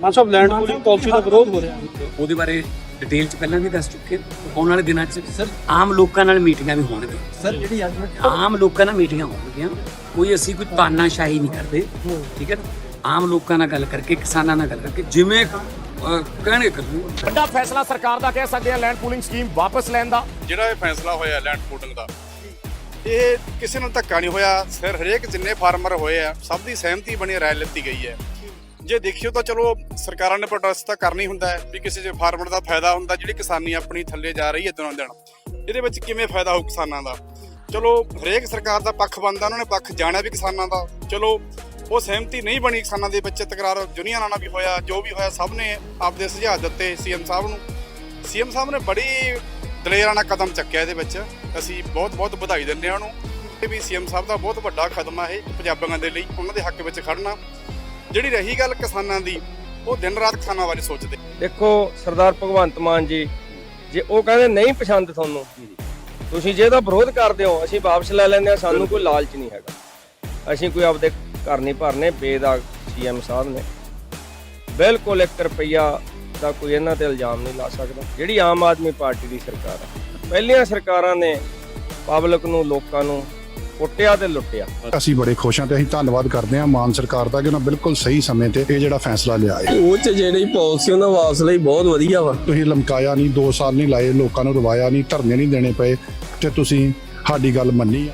Mann sahib land pooling policy ਦਾ ਵਿਰੋਧ ਹੋ ਰਿਹਾ ਹੈ। ਉਹਦੇ ਬਾਰੇ ਡਿਟੇਲ ਚ ਪਹਿਲਾਂ ਵੀ ਦੱਸ ਚੁੱਕੇ ਹਾਂ। ਆਉਣ ਵਾਲੇ ਦਿਨਾਂ ਚ ਸਰ ਆਮ ਲੋਕਾਂ ਨਾਲ ਮੀਟਿੰਗਾਂ ਵੀ ਹੋਣਗੀਆਂ। ਸਰ ਜਿਹੜੀ ਅੱਜ ਆਮ ਲੋਕਾਂ ਨਾਲ ਮੀਟਿੰਗਾਂ ਹੋਣਗੀਆਂ। ਕੋਈ ਅਸੀਂ ਕੋਈ ਤਾਨਾਸ਼ਾਹੀ ਨਹੀਂ ਕਰਦੇ। ਠੀਕ ਹੈ ਨਾ? ਆਮ ਲੋਕਾਂ ਨਾਲ ਗੱਲ ਕਰਕੇ ਕਿਸਾਨਾਂ ਨਾਲ ਗੱਲ ਕਰਕੇ ਜਿਵੇਂ ਕਹਿਣਗੇ ਕਰੂ ਵੱਡਾ ਫੈਸਲਾ ਸਰਕਾਰ ਦਾ ਕਹਿ ਸਕਦੇ ਆ ਲੈਂਡ ਪੂਲਿੰਗ ਸਕੀਮ ਵਾਪਸ ਲੈਣ ਦਾ। ਜਿਹੜਾ ਇਹ ਫੈਸਲਾ ਹੋਇਆ ਲੈਂਡ ਪੂਲਿੰਗ ਦਾ ਇਹ ਕਿਸੇ ਨਾਲ ਧੱਕਾ ਨਹੀਂ ਹੋਇਆ। ਸਿਰ ਹਰੇਕ ਜਿੰਨੇ ਫਾਰਮਰ ਹੋਏ ਆ ਸਭ ਦੀ ਸਹਿਮਤੀ ਬਣੀ ਰਾਏ ਲਿੱਤੀ ਗਈ ਹੈ। ਜੇ ਦੇਖਿਓ ਤਾਂ ਚਲੋ ਸਰਕਾਰਾਂ ਨੇ ਪ੍ਰੋਟੈਸਟ ਤਾਂ ਕਰਨੀ ਹੁੰਦਾ ਹੈ ਵੀ ਕਿਸੇ ਜੇ ਫਾਰਮਰ ਦਾ ਫਾਇਦਾ ਹੁੰਦਾ, ਜਿਹੜੀ ਕਿਸਾਨੀ ਆਪਣੀ ਥੱਲੇ ਜਾ ਰਹੀ ਹੈ ਦਿਨੋਂ ਦਿਨ, ਇਹਦੇ ਵਿੱਚ ਕਿਵੇਂ ਫਾਇਦਾ ਹੋ ਕਿਸਾਨਾਂ ਦਾ? ਚਲੋ ਹਰੇਕ ਸਰਕਾਰ ਦਾ ਪੱਖ ਬਣਦਾ, ਉਹਨਾਂ ਨੇ ਪੱਖ ਜਾਣਿਆ ਵੀ ਕਿਸਾਨਾਂ ਦਾ। ਚਲੋ ਉਹ ਸਹਿਮਤੀ ਨਹੀਂ ਬਣੀ ਕਿਸਾਨਾਂ ਦੇ ਵਿੱਚ, ਤਕਰਾਰ ਯੂਨੀਅਨਾਂ ਨਾਲ ਵੀ ਹੋਇਆ, ਜੋ ਵੀ ਹੋਇਆ ਸਭ ਨੇ ਆਪਦੇ ਸੁਝਾਅ ਦਿੱਤੇ ਸੀਐਮ ਸਾਹਿਬ ਨੂੰ। ਸੀਐਮ ਸਾਹਿਬ ਨੇ ਬੜੀ ਦਲੇਰਾਨਾ ਕਦਮ ਚੱਕਿਆ ਇਹਦੇ ਵਿੱਚ। ਅਸੀਂ ਬਹੁਤ ਬਹੁਤ ਵਧਾਈ ਦਿੰਦੇ ਹਾਂ ਉਹਨੂੰ। ਇਹ ਵੀ ਸੀਐਮ ਸਾਹਿਬ ਦਾ ਬਹੁਤ ਵੱਡਾ ਕਦਮ ਆ ਇਹ, ਪੰਜਾਬੀਆਂ ਦੇ ਲਈ, ਉਹਨਾਂ ਦੇ ਹੱਕ ਵਿੱਚ ਖੜਨਾ। ਜਿਹੜੀ ਰਹੀ ਗੱਲ ਕਿਸਾਨਾਂ ਦੀ ਉਹ ਦਿਨ ਰਾਤ ਕਿਸਾਨਾਂ ਬਾਰੇ ਸੋਚਦੇ। ਦੇਖੋ ਸਰਦਾਰ ਭਗਵੰਤ ਮਾਨ ਜੀ ਜੇ ਉਹ ਕਹਿੰਦੇ ਨਹੀਂ ਪਸੰਦ ਤੁਹਾਨੂੰ ਤੁਸੀਂ ਜੇ ਇਹਦਾ ਵਿਰੋਧ ਕਰਦੇ ਹੋ ਅਸੀਂ ਵਾਪਸ ਲੈ ਲੈਂਦੇ ਆ ਸਾਨੂੰ ਕੋਈ ਲਾਲਚ ਨਹੀਂ ਹੈਗਾ। ਅਸੀਂ ਕੋਈ ਆਪਦੇ ਘਰ ਨਹੀਂ ਭਰਨੇ ਬੇਦਾਗ ਸੀਐਮ ਸਾਹਿਬ ਨੇ। ਬਿਲਕੁਲ 1 ਰੁਪਈਆ ਦਾ ਕੋਈ ਇਹਨਾਂ ਤੇ ਇਲਜ਼ਾਮ ਨਹੀਂ ਲਾ ਸਕਦਾ। ਜਿਹੜੀ ਆਮ ਆਦਮੀ ਪਾਰਟੀ ਦੀ ਸਰਕਾਰ ਹੈ ਪਹਿਲੀਆਂ ਸਰਕਾਰਾਂ ਨੇ ਪਬਲਿਕ ਨੂੰ ਲੋਕਾਂ ਨੂੰ ਕੁੱਟਿਆ ਤੇ ਲੁੱਟਿਆ। ਅਸੀਂ ਬੜੇ ਖੁਸ਼ ਹਾਂ ਤੇ ਅਸੀਂ ਧੰਨਵਾਦ ਕਰਦੇ ਹਾਂ ਮਾਨ ਸਰਕਾਰ ਦਾ ਕਿ ਉਹਨਾਂ ਬਿਲਕੁਲ ਸਹੀ ਸਮੇਂ ਤੇ ਇਹ ਜਿਹੜਾ ਫੈਸਲਾ ਲਿਆ ਹੈ। ਉਹ ਚ ਜਿਹੜੀ ਪਾਲਿਸੀ ਉਹਨਾਂ ਵਾਪਸ ਲਈ ਬਹੁਤ ਵਧੀਆ ਵਾ। ਤੁਸੀਂ ਲਮਕਾਇਆ ਨਹੀਂ 2 ਸਾਲ ਨਹੀਂ ਲਾਏ ਲੋਕਾਂ ਨੂੰ ਰਵਾਇਆ ਨਹੀਂ ਧਰਨੇ ਨਹੀਂ ਦੇਣੇ ਪਏ ਤੇ ਤੁਸੀਂ ਸਾਡੀ ਗੱਲ ਮੰਨੀ ਆ।